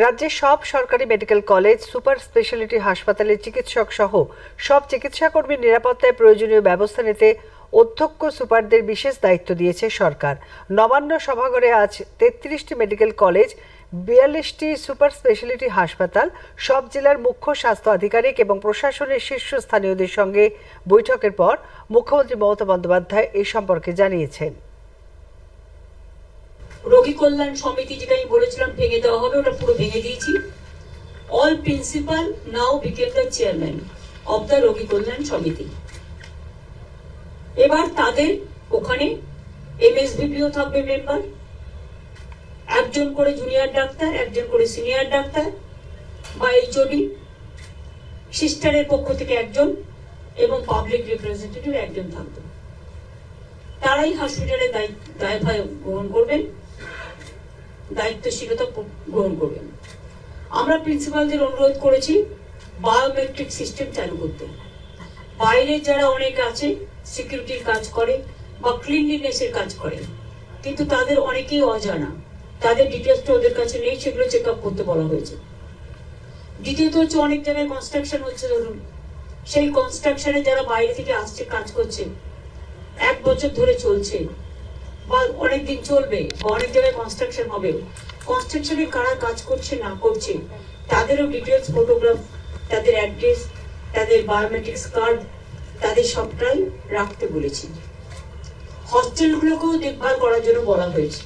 রাজ্যের সব সরকারি মেডিকেল কলেজ, সুপার স্পেশালিটি হাসপাতালের চিকিৎসক সহ সব চিকিৎসাকর্মীর নিরাপত্তায় প্রয়োজনীয় ব্যবস্থা নিতে অধ্যক্ষ সুপারদের বিশেষ দায়িত্ব দিয়েছে সরকার। নবান্ন সভাঘরে আজ তেত্রিশটি মেডিকেল কলেজ, বিয়াল্লিশটি সুপার স্পেশালিটি হাসপাতাল, সব জেলার মুখ্য স্বাস্থ্য আধিকারিক এবং প্রশাসনের শীর্ষস্থানীয়দের সঙ্গে বৈঠকের পর মুখ্যমন্ত্রী মমতা বন্দ্যোপাধ্যায় এই সম্পর্কে জানিয়েছেন। রোগী কল্যাণ সমিতি যেটা আমি বলেছিলাম, ভেঙে দেওয়া হবে, ওটা পুরো ভেঙে দিয়েছি। All principal now become the chairman of the রোগী কল্যাণ সমিতি। এবার তাদের ওখানে এমএসবিপিও থাকবে মেম্বার একজন করে জুনিয়র ডাক্তার, একজন করে সিনিয়র ডাক্তার বা এইচওডি সিস্টারের পক্ষ থেকে একজন এবং পাবলিক রিপ্রেজেন্টেটিভ একজন থাকবে। তারাই হসপিটালে দায়িত্ব, দায়ভার গ্রহণ করবেন। দায়িত্বশীলতা গ্রহণ করবেন। আমরা প্রিন্সিপালদের অনুরোধ করেছি, বায়োমেট্রিক সিস্টেম চালু করতে। বাইরে যারা অনেক আছে, সিকিউরিটির কাজ করে বা ক্লিনলিনেসের কাজ করে, কিন্তু তাদের অনেকেই অজানা। তাদের ডিটেলসটা ওদের কাছে নেই, সেগুলো চেক আপ করতে বলা হয়েছে। দ্বিতীয়ত হচ্ছে অনেক জায়গায় কনস্ট্রাকশন হচ্ছে, ধরুন। সেই কনস্ট্রাকশনে যারা বাইরে থেকে আসছে, কাজ করছে, এক বছর ধরে চলছে বা অনেক দিন চলবে অনেক জায়গায় কনস্ট্রাকশন হবে। কনস্ট্রাকশনে কারা কাজ করছে, না করছে, তাদেরও ডিটেলস ফটোগ্রাফ তাদের অ্যাড্রেস তাদের বায়োমেট্রিক্স কার্ড তাদের সবটাই রাখতে বলেছি। হস্টেলগুলোকেও দেখভাল করার জন্য বলা হয়েছে।